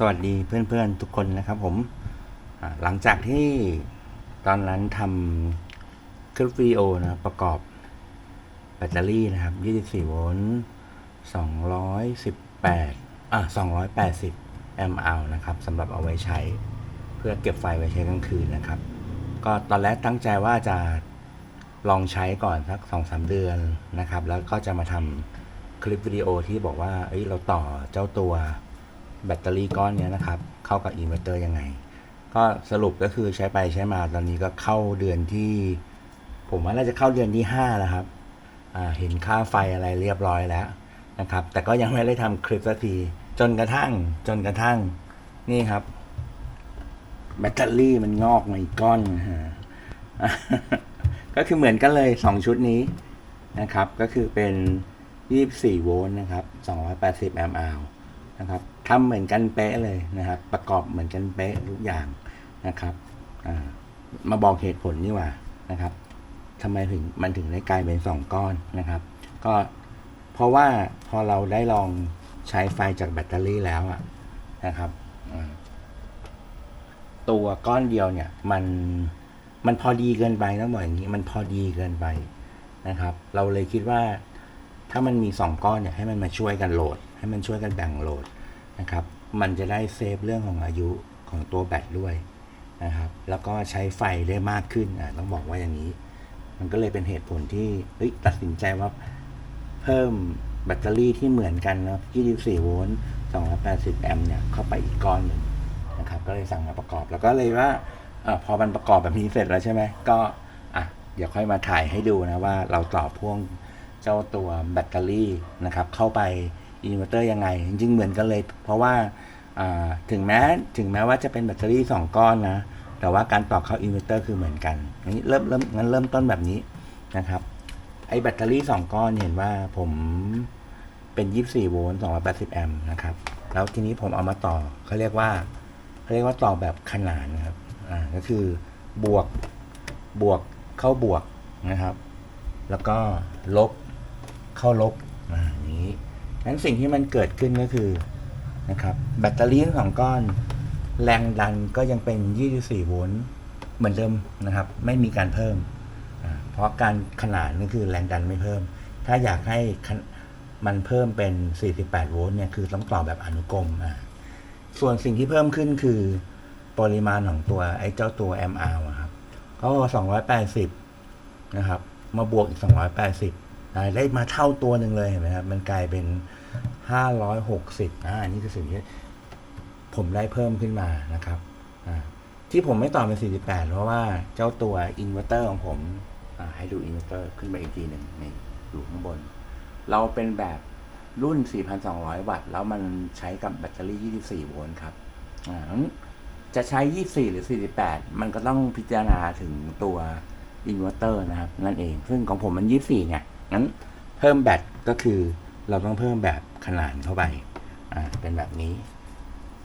สวัสดีเพื่อนๆทุกคนนะครับผมหลังจากที่ตอนนั้นทำคลิปวิดีโอนะประกอบแบตเตอรี่นะครับ 24 โวลต์218อะ280 แอมป์เอานะครับสำหรับเอาไว้ใช้เพื่อเก็บไฟไว้ใช้กลางคืนนะครับ ก็ตอนแรกตั้งใจว่าจะลองใช้ก่อนสัก 2-3 เดือนนะครับ แล้วก็จะมาทำคลิปวิดีโอที่บอกว่าเอ้ยเราต่อเจ้าตัว แบตเตอรี่ก้อนนี้นะครับ เข้ากับอินเวอร์เตอร์ยังไง ก็สรุปก็คือใช้ไปใช้มาตอนนี้ก็เข้าเดือนที่ ผมว่าน่าจะเข้าเดือนที่ห้าแล้วครับเห็นค่าไฟอะไรเรียบร้อยแล้วนะครับ แต่ก็ยังไม่ได้ทำคลิปสักที จนกระทั่งจนกระทั่งนี่ครับ แบตเตอรี่มันงอกมาอีกก้อนฮะก็คือเหมือนกันเลยสองชุดนี้นะครับ ก็คือเป็น 24 โวลต์นะครับ 280 แอมป์อนะครับ ทำเหมือนกันเป๊ะเลยนะครับ ประกอบเหมือนกันเป๊ะทุกอย่างนะครับมาบอกเหตุผลนี่หว่านะครับทำไมถึงมันถึงได้กลายเป็นสองก้อนนะครับ ก็เพราะว่าพอเราได้ลองใช้ไฟจากแบตเตอรี่แล้วอะนะครับตัวก้อนเดียวเนี่ย มันมันพอดีเกินไปต้องบอกอย่างนี้ มันพอดีเกินไปนะครับ เราเลยคิดว่าถ้ามันมีสองก้อนเนี่ยให้มันมาช่วยกันโหลด ให้มันช่วยกันแบ่งโหลด นะครับ มันจะได้เซฟเรื่องของอายุของตัวแบตด้วยนะครับ แล้วก็ใช้ไฟได้มากขึ้นอะต้องบอกว่าอย่างนี้ มันก็เลยเป็นเหตุผลที่เฮ้ยตัดสินใจว่าเพิ่มแบตเตอรี่ที่เหมือนกันนะ24 โวลต์ 280 แอมป์เนี่ย เข้าไปอีกก้อนหนึ่งนะครับ ก็เลยสั่งมาประกอบ แล้วก็เลยว่าอาพอมันประกอบแบบนี้เสร็จแล้วใช่ไหม ก็อะเดี๋ยวค่อยมาถ่ายให้ดูนะว่าเราต่อพ่วงเจ้าตัวแบตเตอรี่นะครับ เข้าไป อินเวอร์เตอร์ยังไง จริงๆเหมือนกันเลย เพราะว่าถึงแม้ถึงแม้ว่าจะเป็นแบตเตอรี่ 2 ก้อนนะ แต่ว่าการต่อเข้าอินเวอร์เตอร์คือเหมือนกันนี้เริ่มเริ่มงั้นเริ่มต้นแบบนี้นะครับ ไอ้แบตเตอรี่ 2 ก้อนเห็นว่าผมเป็น 24 โวลต์280 แอมป์นะครับ แล้วทีนี้ผมเอามาต่อเขาเรียกว่าเขาเรียกว่าต่อแบบขนานนะครับ อ่า ก็คือบวกบวกเข้าบวกนะครับ แล้วก็ลบเข้าลบ อ่า อย่างนี้ งั้นสิ่งที่มันเกิดขึ้นก็คือนะครับแบตเตอรี่ทั้งสองก้อน แรงดันก็ยังเป็น 24 โวลต์เหมือนเดิมนะครับ ไม่มีการเพิ่ม เพราะการขนานนี่คือแรงดันไม่เพิ่ม ถ้าอยากให้มันเพิ่มเป็น 48 โวลต์เนี่ยคือต้องต่อแบบอนุกรมอ่าส่วนสิ่งที่เพิ่มขึ้นคือปริมาณของตัวไอ้เจ้าตัว MR ครับก็280 นะครับ มาบวกอีก 280อ่าได้มาเท่าตัวหนึ่งเลยเห็นไหมครับ มันกลายเป็น 560อ่าอันนี้คือสิ่งที่ผมได้เพิ่มขึ้นมานะครับอ่าที่ผมไม่ต่อเป็น 48 เพราะว่าเจ้าตัวอินเวอร์เตอร์ของผมอ่าให้ดูอินเวอร์เตอร์ขึ้นไปอีกทีหนึ่งนี่อยู่ข้างบน เราเป็นแบบรุ่น 4,200 วัตต์ แล้วมันใช้กับแบตเตอรี่ 24 โวลต์ครับอ่างั้นจะใช้ 24 หรือ 48 มันก็ต้องพิจารณาถึงตัวอินเวอร์เตอร์นะครับ นั่นเอง ซึ่งของผมมันยี่สี่เนี่ย งั้นเพิ่มแบตก็คือ เราต้องเพิ่มแบบขนานเข้าไป อ่า เป็นแบบนี้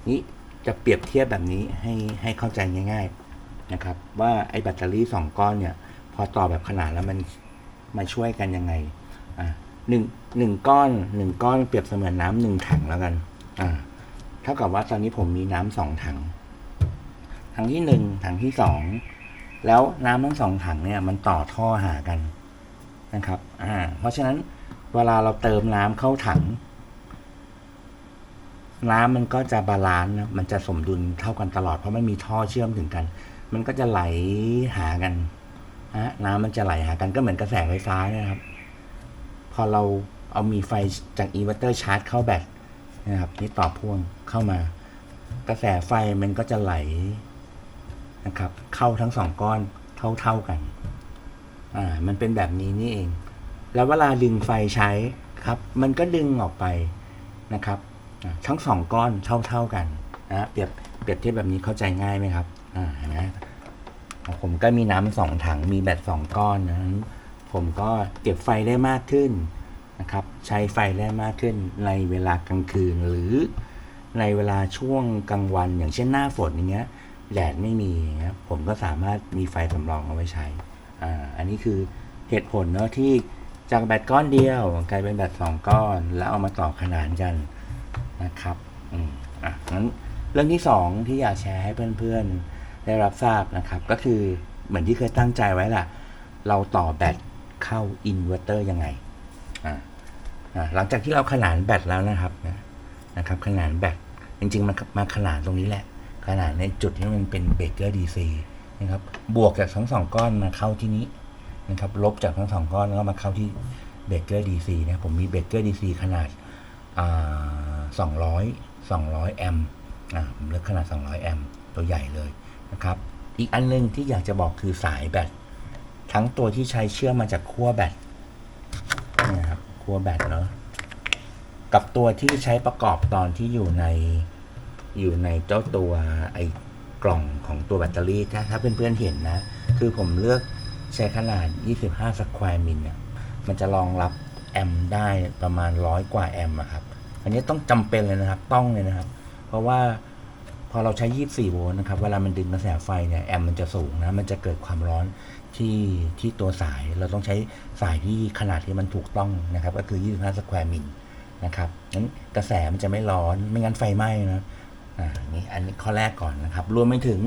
นี่จะเปรียบเทียบแบบนี้ให้ให้เข้าใจง่าย ๆนะครับ ว่าไอ้แบตเตอรี่สองก้อนเนี่ย พอต่อแบบขนานแล้วมันมาช่วยกันยังไง อ่าหนึ่งหนึ่งก้อนหนึ่งก้อนเปรียบเสมือนน้ำหนึ่งถังแล้วกัน อ่า เท่ากับว่าตอนนี้ผมมีน้ำสองถัง ถังที่หนึ่งถังที่สองแล้วน้ำทั้งสองถังเนี่ยมันต่อท่อหากันนะครับ อ่า เพราะฉะนั้น เวลาเราเติมน้ำเข้าถัง น้ำมันก็จะบาลานซ์นะมันจะสมดุลเท่ากันตลอดเพราะไมันมีท่อเชื่อมถึงกัน มันก็จะไหลหากันฮะน้ำมันจะไหลหากันก็เหมือนกระแสไฟฟ้านะครับ พอเราเอามีไฟจากอินเวอร์เตอร์ชาร์จเข้าแบตนะครับนี่ต่อพ่วงเข้ามา กระแสไฟมันก็จะไหลนะครับ เข้าทั้งสองก้อนเท่าเท่าๆกัน อ่า มันเป็นแบบนี้นี่เอง แล้วเวลาดึงไฟใช้ครับ มันก็ดึงออกไปนะครับทั้งสองก้อนเท่าเท่าๆกันนะเปรียบเปรียบเทียบแบบนี้เข้าใจง่ายไหมครับอ่าเห็นะผมก็มีน้ำสองถังมีแบตสองก้อนนะผมก็เก็บไฟได้มากขึ้นนะครับ ใช้ไฟได้มากขึ้นในเวลากลางคืนหรือในเวลาช่วงกลางวัน อย่างเช่นหน้าฝนอย่างเงี้ยแดดไม่มีนะครับผมก็สามารถมีไฟสำรองเอาไว้ใช้อ่าอันนี้คือเหตุผลเนาะที่ จากแบตก้อนเดียวกลายเป็นแบตสองก้อน แล้วเอามาต่อขนานกันนะครับอืมอะงั้นเรื่องที่สองที่อยากแชร์ให้เพื่อนๆ ได้รับทราบนะครับ ก็คือเหมือนที่เคยตั้งใจไว้แหละเราต่อแบตเข้าอินเวอร์เตอร์ยังไงอ่าอ่าหลังจากที่เราขนานแบตแล้วนะครับนะนะครับ ขนานแบตจริงๆมันมาขนานตรงนี้แหละ ขนานในจุดที่มันเป็นเบรกเกอร์ดีซีนะครับบวกจากทั้งสองก้อนมาเข้าที่นี้ นะครับลบจากทั้งสองก้อนแล้วมาเข้าที่เบรกเกอร์ดีซีนะผมมีเบรกเกอร์ดีซีขนาดสองร้อยสองร้อยแอมป์ผมเลือกขนาด 200 แอมป์ตัวใหญ่เลยนะครับ อีกอันหนึงที่อยากจะบอกคือสายแบตทั้งตัวที่ใช้เชื่อมมาจากขั้วแบตนี่นะครับขั้วแบตเนาะกับตัวที่ใช้ประกอบตอนที่อยู่ในอยู่ในเจ้าตัวไอ้กล่องของตัวแบตเตอรี่ถ้าถ้าเพื่อนๆเห็นนะ คือผมเลือก ใช้ขนาด 25 สแควร์มิลเนี่ยมันจะรองรับแอมได้ประมาณร้อยกว่าแอมอะครับ อันนี้ต้องจำเป็นเลยนะครับ ต้องเลยนะครับ เพราะว่าพอเราใช้ 24 โวลต์นะครับ เวลามันดึงกระแสไฟเนี่ยแอมมันจะสูงนะ มันจะเกิดความร้อนที่ที่ตัวสาย เราต้องใช้สายที่ขนาดที่มันถูกต้องนะครับ ก็คือ 25 สแควร์มิลนะครับนั้นกระแสมันจะไม่ร้อน ไม่งั้นไฟไหม้นะอ่านี่อันนี้ข้อแรกก่อนนะครับ รวมไปถึง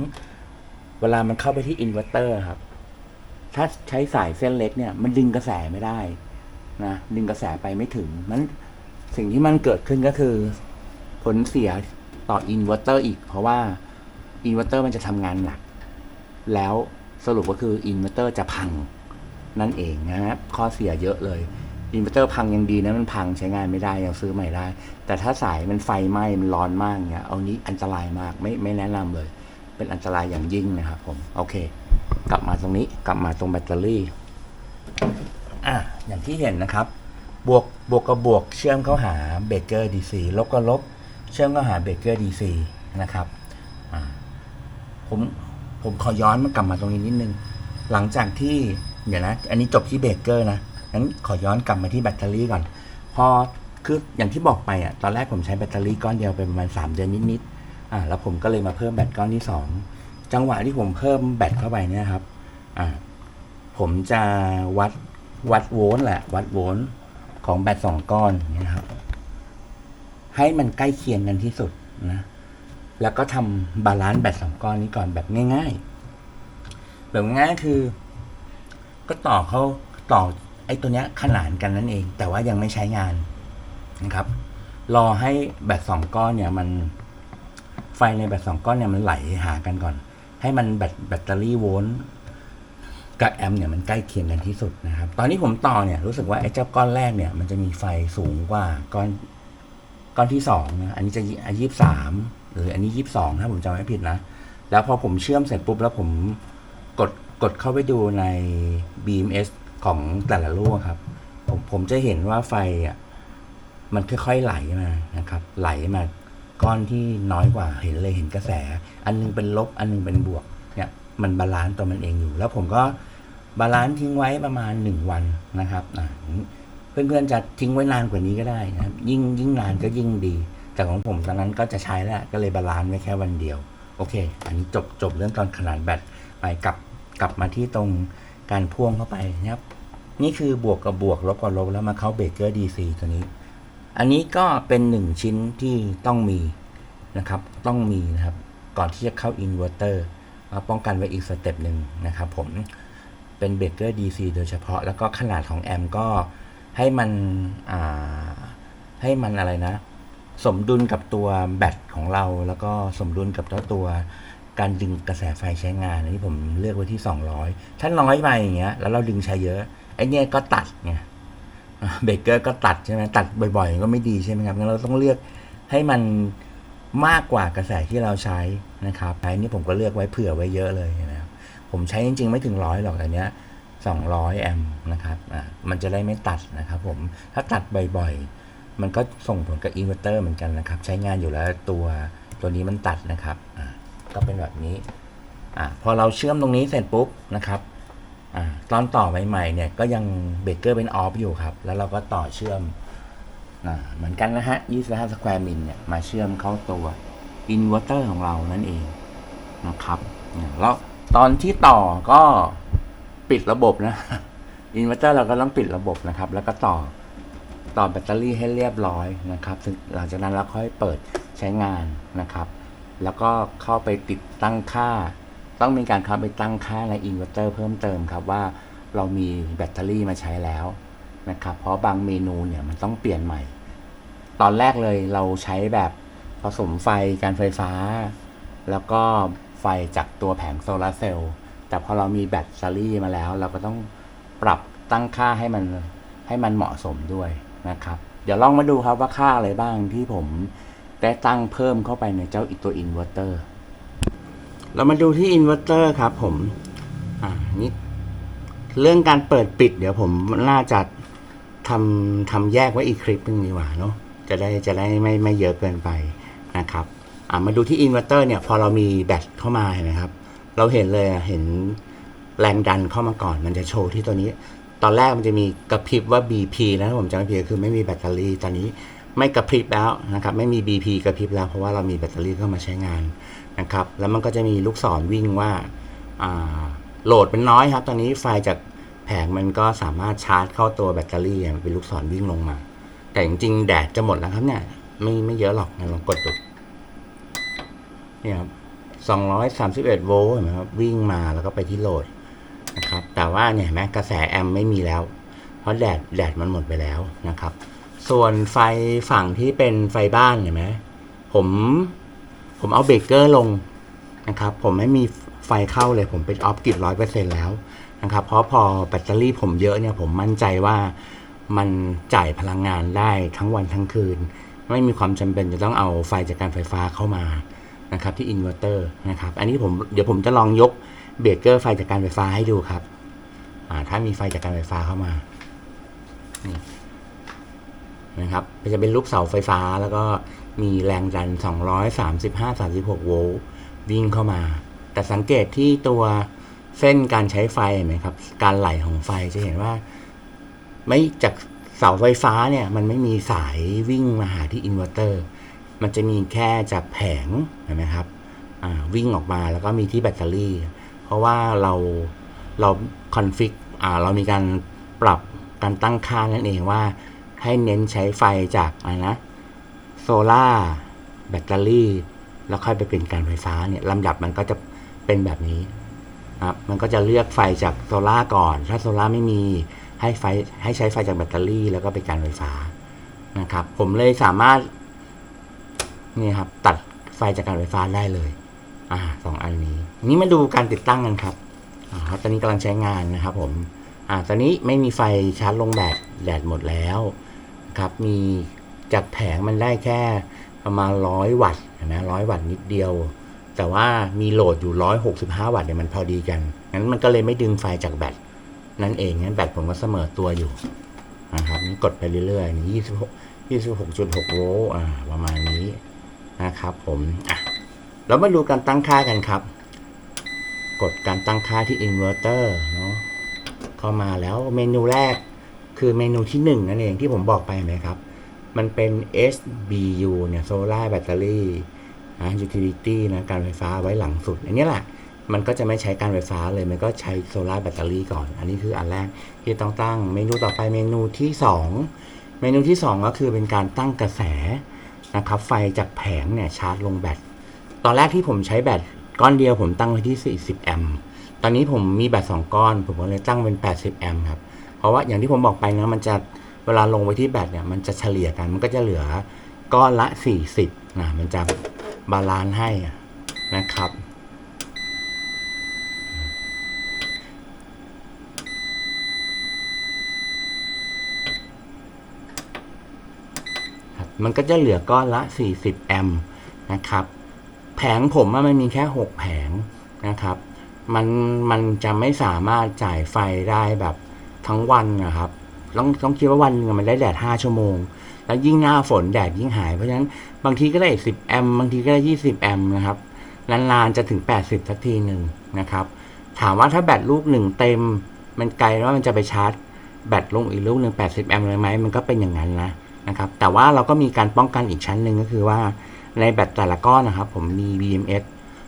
เวลามันเข้าไปที่อินเวอร์เตอร์ครับ ถ้าใช้สายเส้นเล็กเนี่ย มันดึงกระแสไม่ได้นะดึงกระแสไปไม่ถึงมันสิ่งที่มันเกิดขึ้นก็คือ ผลเสียต่ออินเวอร์เตอร์อีก เพราะว่าอินเวอร์เตอร์มันจะทำงานหนัก แล้วสรุปก็คืออินเวอร์เตอร์จะพังนั่นเองนะครับข้อเสียเยอะเลยอินเวอร์เตอร์พังยังดีนะมันพังใช้งานไม่ได้ยังซื้อใหม่ได้ แต่ถ้าสายมันไฟไหม้มันร้อนมากเนี่ยเอานี้อันตรายมากไม่ไม่แนะนำเลย เป็นอันตรายอย่างยิ่งนะครับผม โอเค กลับมาตรงนี้กลับมาตรงแบตเตอรี่อะอย่างที่เห็นนะครับ บวกบวกกับบวกเชื่อมเข้าหาเบเกอร์ดีซีลบกับลบ เชื่อมเข้าหาเบเกอร์ดีซีนะครับอ่าผมผมขอย้อนมากลับมาตรงนี้นิดนึง หลังจากที่เดี๋ยวนะ อันนี้จบที่เบเกอร์นะงั้นขอย้อนกลับมาที่แบตเตอรี่ก่อน พอคืออย่างที่บอกไปอะตอนแรกผมใช้แบตเตอรี่ก้อนเดียวไปประมาณ3เดือนนิดๆอ่าแล้วผมก็เลยมาเพิ่มแบตก้อนที่2 จังหวะที่ผมเพิ่มแบตเข้าไปเนี่ยครับอ่าผมจะวัดวัดโวลต์แหละ วัดโวลต์ของแบตสองก้อนอย่างเงี้ยครับ ให้มันใกล้เคียงกันที่สุดนะ แล้วก็ทำบาลานซ์แบตสองก้อนนี้ก่อนแบบง่าย ๆ แบบง่ายคือ ก็ต่อเขาต่อไอ้ตัวเนี้ยขนานกันนั่นเอง แต่ว่ายังไม่ใช้งานนะครับ รอให้แบตสองก้อนเนี่ยมันไฟในแบตสองก้อนเนี่ยมันไหลหากันก่อน ให้มันแบตแบตเตอรี่โวลต์กับแอมป์เนี่ยมันใกล้เคียงกันที่สุดนะครับ ตอนนี้ผมต่อเนี่ยรู้สึกว่าไอ้เจ้าก้อนแรกเนี่ยมันจะมีไฟสูงกว่าก้อนก้อนที่สองนะอันนี้จะยี่สามหรืออันนี้ยี่สองถ้าผมจำไม่ผิดนะ แล้วพอผมเชื่อมเสร็จปุ๊บแล้วผมกดกดเข้าไปดูใน BMS ของแต่ละลูกครับ ผมผมจะเห็นว่าไฟอะมันค่อยๆไหลมานะครับ ไหลมา ก้อนที่น้อยกว่าเห็นเลยเห็นกระแส อันนึงเป็นลบอันนึงเป็นบวกเนี่ยมันบาลานซ์ตัวมันเองอยู่ แล้วผมก็บาลานซ์ทิ้งไว้ประมาณหนึ่งวันนะครับอ่าเพื่อนๆจะทิ้งไว้นานกว่านี้ก็ได้นะครับยิ่งยิ่งนานก็ยิ่งดี แต่ของผมตอนนั้นก็จะใช้แล้วก็เลยบาลานซ์ไว้แค่วันเดียว โอเค อันนี้จบจบเรื่องตอนขนาดแบตไปกลับกลับมาที่ตรงการพ่วงเข้าไปนะครับ นี่คือบวกกับบวกลบกับลบแล้วมาเข้าเบรกเกอร์ดีซีตัวนี้ อันนี้ก็เป็นหนึ่งชิ้นที่ต้องมีนะครับ ต้องมีนะครับ ก่อนที่จะเข้าอินเวอร์เตอร์ป้องกันไว้อีกสเต็ปหนึ่งนะครับผม เป็นเบรกเกอร์ DC โดยเฉพาะ แล้วก็ขนาดของแอมป์ก็ให้มันให้มันอะไรนะ สมดุลกับตัวแบตของเรา แล้วก็สมดุลกับเจ้าตัวการดึงกระแสไฟใช้งานอันนี้ผมเลือกไว้ที่ 200 ถ้าน้อยไปอย่างเงี้ย แล้วเราดึงใช้เยอะ ไอ้เนี่ยก็ตัดไง เบเกอร์ก็ตัดใช่ไหมตัดบ่อยๆ ก็ไม่ดีใช่ไหมครับงั้นเราต้องเลือกให้มันมากกว่ากระแสที่เราใช้นะครับไอ้นี่ผมก็เลือกไว้เผื่อไว้เยอะเลยนะครับผมใช้จริง ๆ ไม่ถึงร้อยหรอกอันเนี้ย200 แอมป์นะครับอ่ามันจะได้ไม่ตัดนะครับผมถ้าตัดบ่อยๆ มันก็ส่งผลกับอินเวอร์เตอร์เหมือนกันนะครับ ใช้งานอยู่แล้วตัวตัวนี้มันตัดนะครับอ่าก็เป็นแบบนี้อ่าพอเราเชื่อมตรงนี้เสร็จปุ๊บนะครับ ตอนต่อใหม่ๆเนี่ยก็ยังเบรกเกอร์เป็นออฟอยู่ครับ แล้วเราก็ต่อเชื่อมอเหมือนกันนะฮะ 25 สแควร์มิลเนี่ยมาเชื่อมเข้าตัวอินเวอร์เตอร์ของเรานั่นเองนะครับแล้วตอนที่ต่อก็ปิดระบบนะอินเวอร์เตอร์เราก็ต้องปิดระบบนะครับ แล้วก็ต่อต่อแบตเตอรี่ให้เรียบร้อยนะครับหลังจากนั้นเราค่อยเปิดใช้งานนะครับ แล้วก็เข้าไปติดตั้งค่า ต้องมีการเข้าไปตั้งค่าในอินเวอร์เตอร์เพิ่มเติมครับว่าเรามีแบตเตอรี่มาใช้แล้วนะครับ เพราะบางเมนูเนี่ยมันต้องเปลี่ยนใหม่ ตอนแรกเลยเราใช้แบบผสมไฟการไฟฟ้า แล้วก็ไฟจากตัวแผงโซลาร์เซลล์ แต่พอเรามีแบตเตอรี่มาแล้ว เราก็ต้องปรับตั้งค่าให้มันให้มันเหมาะสมด้วยนะครับ เดี๋ยวลองมาดูครับว่าค่าอะไรบ้างที่ผมได้ตั้งเพิ่มเข้าไปในเจ้าอีตัวอินเวอร์เตอร์ เรามาดูที่อินเวอร์เตอร์ครับผมอ่านี่เรื่องการเปิดปิด เดี๋ยวผมน่าจะทำทำแยกไว้อีกคลิปนึงดีกว่าเนาะจะได้จะได้ไม่ไม่เยอะเกินไปนะครับอ่ามาดูที่อินเวอร์เตอร์เนี่ยพอเรามีแบตเข้ามาเห็นไหมครับ เราเห็นเลยเห็นแรงดันเข้ามาก่อน มันจะโชว์ที่ตัวนี้ ตอนแรกมันจะมีกระพริบว่า BP นะถ้าผมจำไม่ผิดคือไม่มีแบตเตอรี่ตอนนี้ ไม่กระพริบแล้วนะครับไม่มี BP กระพริบแล้วเพราะว่าเรามีแบตเตอรี่เข้ามาใช้งานนะครับแล้วมันก็จะมีลูกศรวิ่งว่าาโหลดเป็นน้อยครับ ตอนนี้ไฟจากแผงมันก็สามารถชาร์จเข้าตัวแบตเตอรี่เป็นลูกศรวิ่งลงมา แต่จริงๆแดดจะหมดแล้วครับเนี่ยไม่ไม่เยอะหรอกนะลองกดดูนี่ครับ231โวลต์เห็นไหมครับวิ่งมาแล้วก็ไปที่โหลดนะครับแต่ว่าเนี่ยเห็นไหมกระแสแอมป์ไม่มีแล้ว เพราะแดดแดดมันหมดไปแล้วนะครับ ส่วนไฟฝั่งที่เป็นไฟบ้านเห็นไหมผมผมเอาเบรกเกอร์ลงนะครับ ผมไม่มีไฟเข้าเลยผมเป็นออฟกิดร้อยเปอร์เซ็นแล้วนะครับ เพราะพอแบตเตอรี่ผมเยอะเนี่ยผมมั่นใจว่ามันจ่ายพลังงานได้ทั้งวันทั้งคืน ไม่มีความจำเป็นจะต้องเอาไฟจากการไฟฟ้าเข้ามานะครับ ที่อินเวอร์เตอร์นะครับ อันนี้ผมเดี๋ยวผมจะลองยกเบรกเกอร์ไฟจากการไฟฟ้าให้ดูครับอ่าถ้ามีไฟจากการไฟฟ้าเข้ามานี่ นะครับมันจะเป็นรูปเสาไฟฟ้าแล้วก็มีแรงดัน 235 36 โวลต์วิ่งเข้ามา แต่สังเกตที่ตัวเส้นการใช้ไฟเห็นไหมครับ การไหลของไฟจะเห็นว่า ไม่จากเสาไฟฟ้าเนี่ยมันไม่มีสายวิ่งมาหาที่อินเวอร์เตอร์ มันจะมีแค่จากแผงเห็นไหมครับวิ่งออกมาแล้วก็มีที่แบตเตอรี่ เพราะว่าเราเราคอนฟิกอ่าเรามีการปรับการตั้งค่านั่นเองว่า ให้เน้นใช้ไฟจากอะไรนะโซล่าแบตเตอรี่ แล้วค่อยไปเป็นการไฟฟ้าเนี่ยลำดับมันก็จะเป็นแบบนี้นะครับมันก็จะเลือกไฟจากโซล่าก่อน ถ้าโซล่าไม่มีให้ไฟให้ใช้ไฟจากแบตเตอรี่ แล้วก็เป็นการไฟฟ้านะครับ ผมเลยสามารถนี่ครับ ตัดไฟจากการไฟฟ้าได้เลย อ่าสองอันนี้นี้มาดูการติดตั้งกันครับอ่าครับตอนนี้กำลังใช้งานนะครับ ผม อ่า ตอนนี้ไม่มีไฟชาร์จลงแบตแดดหมดแล้ว ครับ มีจากแผงมันได้แค่ประมาณร้อยวัตต์นะร้อยวัตต์นิดเดียว แต่ว่ามีโหลดอยู่ร้อยหกสิบห้าวัตต์เนี่ยมันพอดีกันงั้นมันก็เลยไม่ดึงไฟจากแบตนั่นเองงั้นแบตผมก็เสมอตัวอยู่นะครับนี่กดไปเรื่อยๆยี่สิบหกยี่สิบหกจุดหกโวลต์อ่าประมาณนี้นะครับ ผมอะเรามาดูการตั้งค่ากันครับ กดการตั้งค่าที่อินเวอร์เตอร์เนาะเข้ามาแล้วเมนูแรก คือเมนูที่หนึ่งนั่นเองที่ผมบอกไปไหมครับ มันเป็น SBU เนี่ย Solar Battery นะ Utility นะการไฟฟ้าไว้หลังสุด อันนี้แหละ มันก็จะไม่ใช้การไฟฟ้าเลย มันก็ใช้โซลาร์แบตเตอรี่ก่อน อันนี้คืออันแรกที่ต้องตั้ง เมนูต่อไปเมนูที่สองเมนูที่สองก็คือเป็นการตั้งกระแสนะครับ ไฟจากแผงเนี่ยชาร์จลงแบต ตอนแรกที่ผมใช้แบตก้อนเดียวผมตั้งไว้ที่ 40 แอมป์ ตอนนี้ผมมีแบต2ก้อน ผมก็เลยตั้งเป็น 80 แอมป์ครับ เพราะว่าอย่างที่ผมบอกไปนะมันจะเวลาลงไปที่แบตเนี่ยมันจะเฉลี่ยกันมันก็จะเหลือก้อนละ 40นะมันจะบาลานซ์ให้นะครับ มันก็จะเหลือก้อนละ 40 แอมป์นะครับ แผงผมอะมันมีแค่ 6 แผงนะครับ มันมันจะไม่สามารถจ่ายไฟได้แบบ ทั้งวันนะครับต้องต้องคิดว่าวันหนึงมันได้แดด5ชั่วโมง แล้วยิ่งหน้าฝนแดดยิ่งหาย เพราะฉะนั้นบางทีก็ได้10แอมป์บางทีก็ได้20แอมป์นะครับนานๆจะถึง80สักทีหนึ่งนะครับ ถามว่าถ้าแบตลูกหนึ่งเต็ม มันไกลว่ามันจะไปชาร์จ แบตลงอีกลูกหนึ่ง80แอมป์เลยไหมมันก็เป็นอย่างนั้นนะนะครับ แต่ว่าเราก็มีการป้องกันอีกชั้นหนึ่งก็คือว่าในแบตแต่ละก้อนนะครับผมมี BMS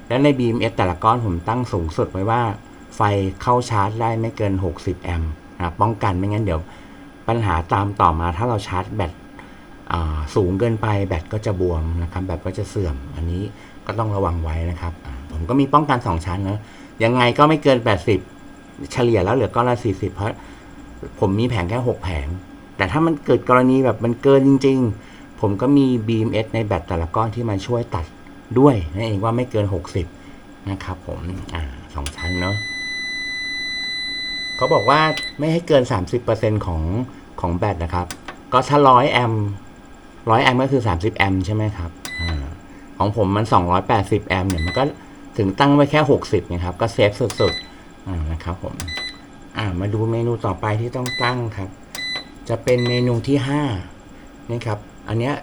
และใน BMS แต่ละก้อนผมตั้งสูงสุดไว้ว่า ไฟเข้าชาร์จได้ไม่เกิน 60 แอมป์ นะครับป้องกันไม่งั้นเดี๋ยวปัญหาตามต่อมาถ้าเราชาร์จแบตสูงเกินไปแบตก็จะบวมนะครับแบตก็จะเสื่อมอันนี้ก็ต้องระวังไว้นะครับ ผมก็มีป้องกัน 2 ชั้นเนะยังไงก็ไม่เกิน 80 เฉลี่ยแล้วเหลือก้อนละ 40 เพราะผมมีแผงแค่ 6 แผง แต่ถ้ามันเกิดกรณีแบบมันเกินจริง ๆ ผมก็มี BMS ในแบตแต่ละก้อนที่มาช่วยตัดด้วยนั่นเองว่าไม่เกิน 60 นะครับผมอ่าสองชั้นเนาะ เขาบอกว่าไม่ให้เกิน 30%ของของแบตนะครับ ก็ถ้า100แอมป์100แอมป์ก็คือ 30 แอมป์ใช่ไหมครับอของผมมัน 280 แอมป์เนี่ยมันก็ถึงตั้งไว้แค่ 60นะครับ ก็เซฟสุดๆนะครับผมอ่ามาดูเมนูต่อไปที่ต้องตั้งครับ จะเป็นเมนูที่5นี่ครับ อันเนี้ย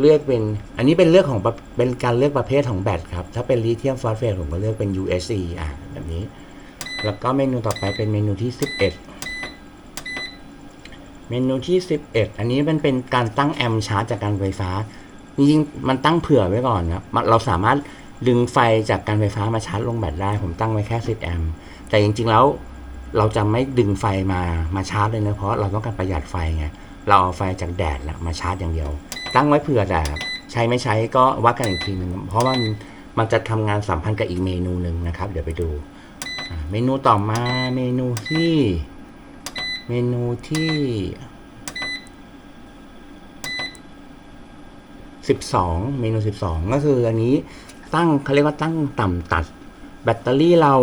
เลือกเป็น อันนี้เป็นเลือกของเป็นการเลือกประเภทของแบตครับ ถ้าเป็นลิเธียมฟอสเฟตผมก็เลือกเป็น USC อ่าแบบนี้ แล้วก็เมนูต่อไปเป็นเมนูที่ 11 เมนูที่ 11 อันนี้มันเป็นการตั้งแอมป์ชาร์จจากการไฟฟ้า จริงๆ มันตั้งเผื่อไว้ก่อนนะมันเราสามารถดึงไฟจากการไฟฟ้ามาชาร์จลงแบตได้ ผมตั้งไว้แค่ 10 แอมป์แต่จริงๆ แล้วเราจะไม่ดึงไฟมามาชาร์จเลยนะเพราะเราต้องการประหยัดไฟไง เราเอาไฟจากแดดนะมาชาร์จอย่างเดียว ตั้งไว้เผื่อแต่ใช้ไม่ใช้ก็วัดกันอีกทีหนึงเพราะมันมันจะทำงานสัมพันธ์กับอีกเมนูหนึ่งนะครับ เดี๋ยวไปดู เมนูต่อมาเมนูที่ เมนูที่สิบสองเมนูสิบสองก็คืออันนี้ตั้งเขาเรียกว่าตั้งต่ำตัด แบตเตอรี่เรา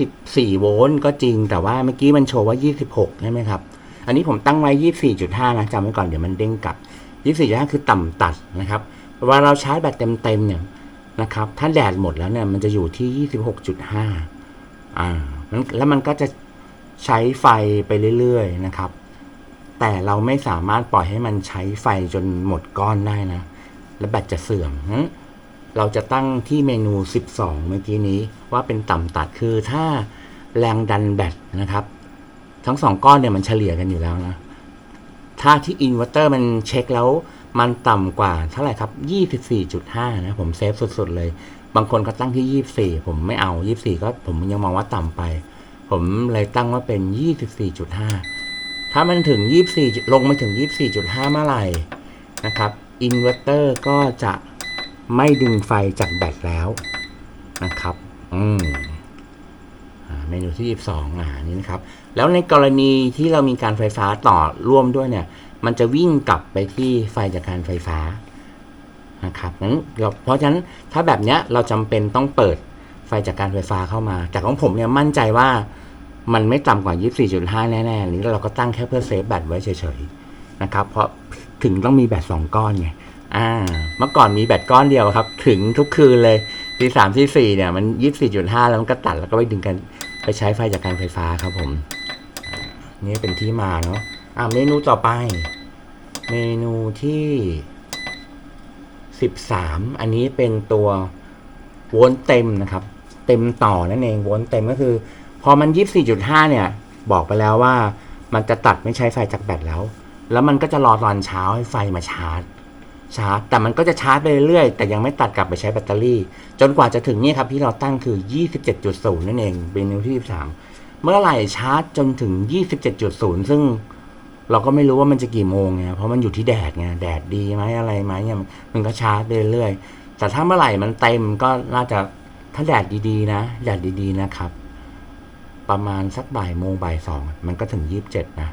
24โวลต์ก็จริง แต่ว่าเมื่อกี้มันโชว์ว่า26ใช่ไหมครับ อันนี้ผมตั้งไว้24.5นะจำไว้ก่อนเดี๋ยวมันเด้งกลับ24.5คือต่ำตัดนะครับเวลาเราชาร์จแบตเต็มๆเนี่ยนะครับ ถ้าแดดหมดแล้วเนี่ยมันจะอยู่ที่26.5อ่า มันแล้วมันก็จะใช้ไฟไปเรื่อยๆนะครับ แต่เราไม่สามารถปล่อยให้มันใช้ไฟจนหมดก้อนได้นะ แล้วแบตจะเสื่อมเราจะตั้งที่เมนู 12 เมื่อกี้นี้ว่าเป็นต่ำตัดคือถ้าแรงดันแบตนะครับ ทั้งสองก้อนเนี่ยมันเฉลี่ยกันอยู่แล้วนะ ถ้าที่อินเวอร์เตอร์มันเช็คแล้วมันต่ำกว่าเท่าไหร่ครับ 24.5 นะ ผมเซฟสุดๆเลย บางคนก็ตั้งที่24ผมไม่เอา24ก็ผมยังมองว่าต่ำไป ผมเลยตั้งว่าเป็น24.5ถ้ามันถึง24ลงมาถึง24.5เมื่อไหร่นะครับอินเวอร์เตอร์ก็จะไม่ดึงไฟจากแบตแล้วนะครับ อืมอ่าเมนูที่ 22อ่านี้นะครับ แล้วในกรณีที่เรามีการไฟฟ้าต่อร่วมด้วยเนี่ย มันจะวิ่งกลับไปที่ไฟจากการไฟฟ้า นะครับงั้นเราเพราะฉะนั้นถ้าแบบเนี้ยเราจำเป็นต้องเปิดไฟจากการไฟฟ้าเข้ามา แต่ของผมเนี่ยมั่นใจว่ามันไม่ต่ำกว่า 24.5 แน่ๆนี้เราก็ตั้งแค่เพื่อเซฟแบตไว้เฉยๆนะครับเพราะถึงต้องมีแบตสองก้อนไงอ่าเมื่อก่อนมีแบตก้อนเดียวครับ ถึงทุกคืนเลยทีสามที่สี่เนี่ยมันยี่สิบสี่จุดห้าแล้วมันก็ตัดแล้วก็ไปดึงกันไปใช้ไฟจากการไฟฟ้าครับผม นี่เป็นที่มาเนาะอ่าเมนูต่อไป เมนูที่ สิบสามอันนี้เป็นตัวโวลต์เต็มนะครับ เต็มต่อนั่นเองโวลต์เต็มก็คือ พอมันยี่สี่จุดห้าเนี่ย บอกไปแล้วว่ามันจะตัดไม่ใช้ไฟจากแบตแล้ว แล้วมันก็จะรอตอนเช้าให้ไฟมาชาร์จ ชาร์จ แต่มันก็จะชาร์จไปเรื่อยๆ แต่ยังไม่ตัดกลับไปใช้แบตเตอรี่ จนกว่าจะถึงนี่ครับที่เราตั้งคือ 27.0 นั่นเองเป็นนิ้วที่ 13 เมื่อไหร่ชาร์จจนถึง 27.0 ซึ่ง เราก็ไม่รู้ว่ามันจะกี่โมงไงเพราะมันอยู่ที่แดดไงแดดดีไหมอะไรไหมเนี่ยมันก็ชาร์จไปเรื่อยๆแต่ถ้าเมื่อไหร่มันเต็มก็น่าจะถ้าแดดดีๆ นะแดดดีๆนะครับ ประมาณสักบ่ายโมงบ่ายสองมันก็ถึง27นะ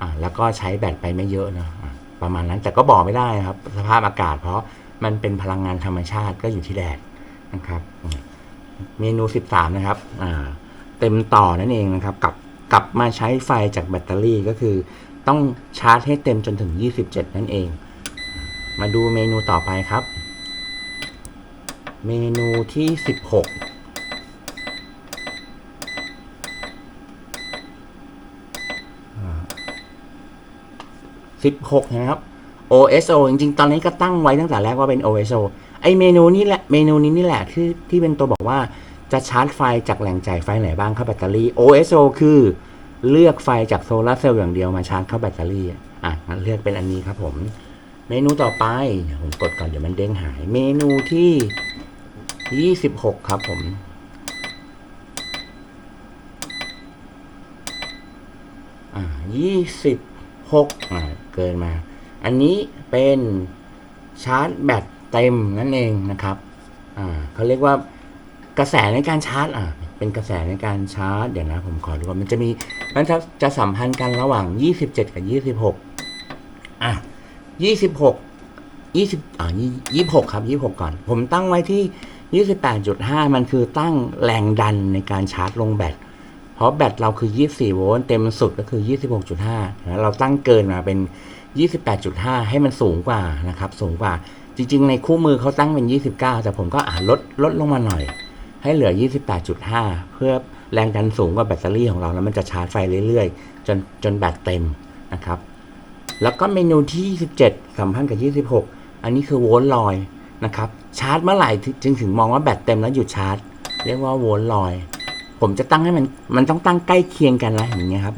อ่าแล้วก็ใช้แบตไปไม่เยอะนะอะประมาณนั้นแต่ก็บอกไม่ได้ครับ สภาพอากาศ เพราะมันเป็นพลังงานธรรมชาติก็อยู่ที่แดดนะครับ เมนู13นะครับอ่าเต็มต่อนั่นเองนะครับ กับกลับมาใช้ไฟจากแบตเตอรี่ก็คือ ต้องชาร์จให้เต็มจนถึง 27 นั่นเอง มาดูเมนูต่อไปครับ เมนูที่ 16สิบหกนะครับ OSO จริงๆ ตอนนี้ก็ตั้งไว้ตั้งแต่แรกว่าเป็น OSO ไอเมนูนี้แหละ เมนูนี้นี่แหละที่ที่เป็นตัวบอกว่าจะชาร์จไฟจากแหล่งจ่ายไฟไหนบ้างเข้าแบตเตอรี่ OSO คือ เลือกไฟจากโซลาร์เซลล์อย่างเดียวมาชาร์จเข้าแบตเตอรี่อะงั้นเลือกเป็นอันนี้ครับผม เมนูต่อไปผมกดก่อนเดี๋ยวมันเด้งหาย เมนูที่ 26 ครับผมอ่ายี่สิบหกอ่าเกินมา อันนี้เป็นชาร์จแบตเต็มนั่นเองนะครับ อ่าเขาเรียกว่ากระแสในการชาร์จอะ เป็นกระแสในการชาร์จเดี๋ยวนะผมขอดูว่ามันจะมีมันจะจะสัมพันธ์กันระหว่าง 27 กับ 26 อะ 26 20อ่า26 ครับ 26 ก่อน ผมตั้งไว้ที่ 28.5 มันคือตั้งแรงดันในการชาร์จลงแบตเพราะแบตเราคือ 24 โวลต์เต็มสุดก็คือ 26.5นะเราตั้งเกินมาเป็น 28.5 ให้มันสูงกว่านะครับ สูงกว่าจริง ๆ ในคู่มือเขาตั้งเป็น 29 แต่ผมก็อ่าลดลดลงมาหน่อย ให้เหลือ 28.5 เพื่อแรงดันสูงกว่าแบตเตอรี่ของเราแล้วมันจะชาร์จไฟเรื่อยๆ จนจนแบตเต็มนะครับ แล้วก็เมนูที่ 27สัมพันธ์กับ 26 อันนี้คือโวลต์ลอยนะครับ ชาร์จเมื่อไหร่จึงถึงมองว่าแบตเต็มแล้วหยุดชาร์จ เรียกว่าโวลต์ลอย ผมจะตั้งให้มันมันต้องตั้งใกล้เคียงกันนะอย่างเงี้ยครับ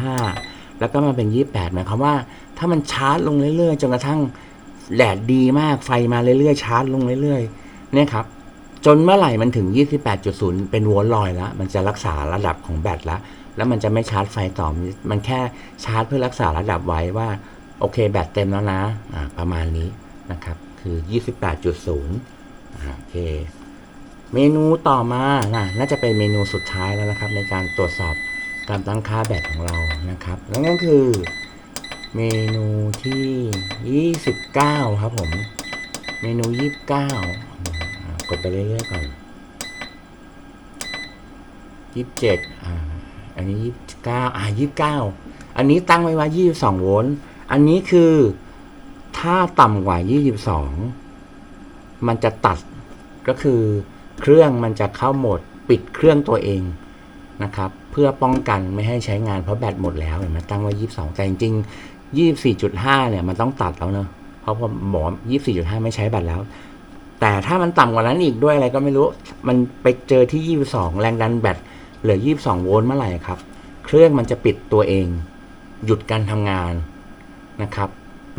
28.5 แล้วก็มาเป็น 28หมายความว่า ถ้ามันชาร์จลงเรื่อยๆจนกระทั่งแดดดีมากไฟมาเรื่อยๆชาร์จลงเรื่อยๆเนี่ยครับ จนเมื่อไหร่มันถึง 28.0 เป็นโวลต์ลอยแล้ว มันจะรักษาระดับของแบตแล้ว แล้วมันจะไม่ชาร์จไฟต่อ มันแค่ชาร์จเพื่อรักษาระดับไว้ว่า โอเคแบตเต็มแล้วนะอ่าประมาณนี้นะครับ คือ 28.0อ่าโอเค เมนูต่อมานะน่าจะเป็นเมนูสุดท้ายแล้วนะครับ ในการตรวจสอบการตั้งค่าแบตของเรานะครับ แล้วนั่นคือเมนูที่ 29 ครับผม เมนู 29 ดไปเรื่อยๆก่อน27อ่า อันนี้29อ่า29อันนี้ตั้งไว้ว่า22โวลต์อันนี้คือถ้าต่ำกว่า22มันจะตัดก็คือเครื่องมันจะเข้าโหมดปิดเครื่องตัวเองนะครับ เพื่อป้องกันไม่ให้ใช้งานเพราะแบตหมดแล้วเห็นไหมตั้งไว้22แต่จริงๆ24.5เนี่ยมันต้องตัดแล้วเนอะเพราะผมบอกว่า24.5ไม่ใช้แบตแล้ว แต่ถ้ามันต่ำกว่านั้นอีกด้วยอะไรก็ไม่รู้ มันไปเจอที่ 22 แรงดันแบตเหลือ 22 โวลต์เมื่อไหร่ครับ เครื่องมันจะปิดตัวเอง หยุดการทำงานนะครับ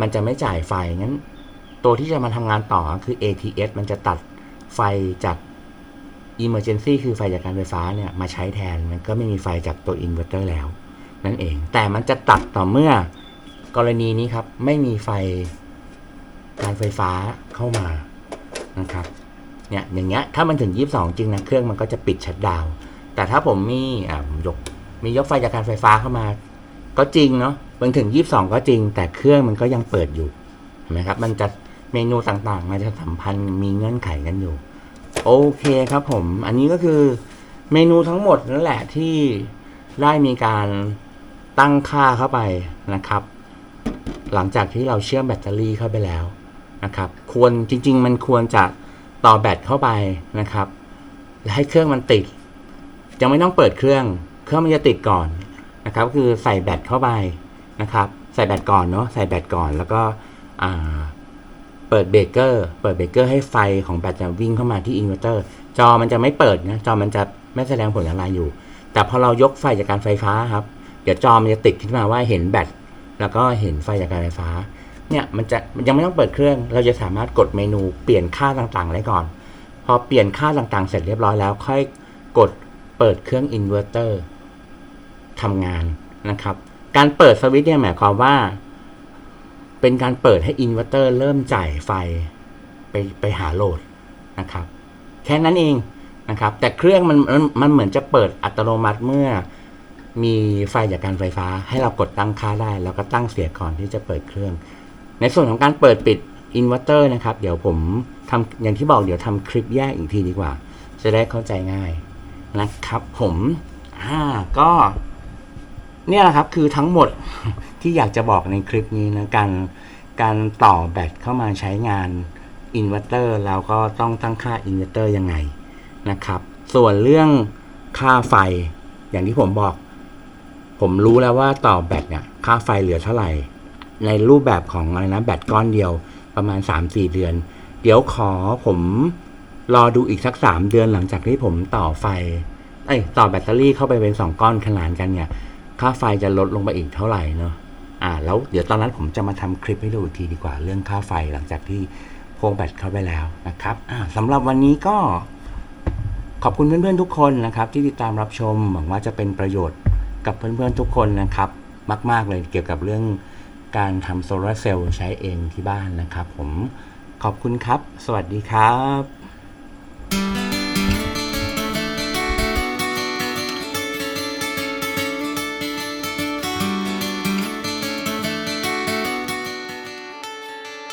มันจะไม่จ่ายไฟงั้น ตัวที่จะมาทำงานต่อคือ ATS มันจะตัดไฟจาก Emergency คือไฟจากการไฟฟ้าเนี่ยมาใช้แทน มันก็ไม่มีไฟจากตัวอินเวอร์เตอร์แล้ว นั่นเอง แต่มันจะตัดต่อเมื่อกรณีนี้ครับ ไม่มีไฟการไฟฟ้าเข้ามา นะครับเนี่ยอย่างเงี้ยถ้ามันถึง 22 จริงนะเครื่องมันก็จะปิดชัดดาวแต่ถ้าผมมีอ่ายกมียกไฟจากการไฟฟ้าเข้ามา ก็จริงเนาะมันถึง 22 ก็จริง แต่เครื่องมันก็ยังเปิดอยู่เห็นไหมครับ มันจะเมนูต่างๆ มันจะสัมพันธ์มีเงื่อนไขกันอยู่ โอเคครับผม อันนี้ก็คือเมนูทั้งหมดนั่นแหละที่ได้มีการตั้งค่าเข้าไปนะครับ หลังจากที่เราเชื่อมแบตเตอรี่เข้าไปแล้ว นะครับ ควรจริง ๆ มันควรจะต่อแบตเข้าไปนะครับ และให้เครื่องมันติดยังไม่ต้องเปิดเครื่อง เครื่องมันจะติดก่อนนะครับคือใส่แบตเข้าไปนะครับ ใส่แบตก่อนเนาะใส่แบตก่อนแล้วก็เปิดเบรกเกอร์เปิดเบรกเกอร์ให้ไฟของแบตจะวิ่งเข้ามาที่อินเวอร์เตอร์ จอมันจะไม่เปิดนะจอมันจะไม่แสดงผลอะไรอยู่ แต่พอเรายกไฟจากการไฟฟ้าครับ เดี๋ยวจอมันจะติดขึ้นมาว่าเห็นแบตแล้วก็เห็นไฟจากการไฟฟ้า เนี่ยมันจะมันยังไม่ต้องเปิดเครื่อง เราจะสามารถกดเมนูเปลี่ยนค่าต่างๆ ได้ก่อน พอเปลี่ยนค่าต่างๆ เสร็จเรียบร้อยแล้ว ค่อยกดเปิดเครื่องอินเวอร์เตอร์ทำงานนะครับ การเปิดสวิตช์เนี่ยหมายความว่า เป็นการเปิดให้อินเวอร์เตอร์เริ่มจ่ายไฟไปไปหาโหลดนะครับแค่นั้นเองนะครับ แต่เครื่องมันมันมันเหมือนจะเปิดอัตโนมัติเมื่อมีไฟจากการไฟฟ้า ให้เรากดตั้งค่าได้ แล้วก็ตั้งเสียก่อนที่จะเปิดเครื่อง ในส่วนของการเปิดปิดอินเวอร์เตอร์นะครับ เดี๋ยวผมทำอย่างที่บอกเดี๋ยวทำคลิปแยกอีกทีดีกว่า จะได้เข้าใจง่ายนะครับ ผมอ่าก็ เนี่ยแหละครับคือทั้งหมดที่อยากจะบอกในคลิปนี้นะการการต่อแบตเข้ามาใช้งานอินเวอร์เตอร์แล้วก็ต้องตั้งค่าอินเวอร์เตอร์ยังไงนะครับ ส่วนเรื่องค่าไฟอย่างที่ผมบอก ผมรู้แล้วว่าต่อแบตเนี่ยค่าไฟเหลือเท่าไหร่ ในรูปแบบของอะไรนะแบตก้อนเดียวประมาณ 3-4 เดือน เดี๋ยวขอผมรอดูอีกสัก 3 เดือนหลังจากที่ผมต่อไฟเอ้ต่อแบตเตอรี่เข้าไปเป็น 2 ก้อนขนานกันเนี่ย ค่าไฟจะลดลงไปอีกเท่าไหร่เนาะอ่า แล้วเดี๋ยวตอนนั้นผมจะมาทำคลิปให้ดูอีกทีดีกว่าเรื่องค่าไฟหลังจากที่พวงแบตเข้าไปแล้วนะครับอ่าสำหรับวันนี้ก็ขอบคุณเพื่อนๆทุกคนนะครับ ที่ติดตามรับชมหวังว่าจะเป็นประโยชน์กับเพื่อนๆทุกคนนะครับ มาก ๆเลยเกี่ยวกับเรื่อง การทำโซลาร์เซลล์ใช้เองที่บ้านนะครับผมขอบคุณครับ สวัสดีครับ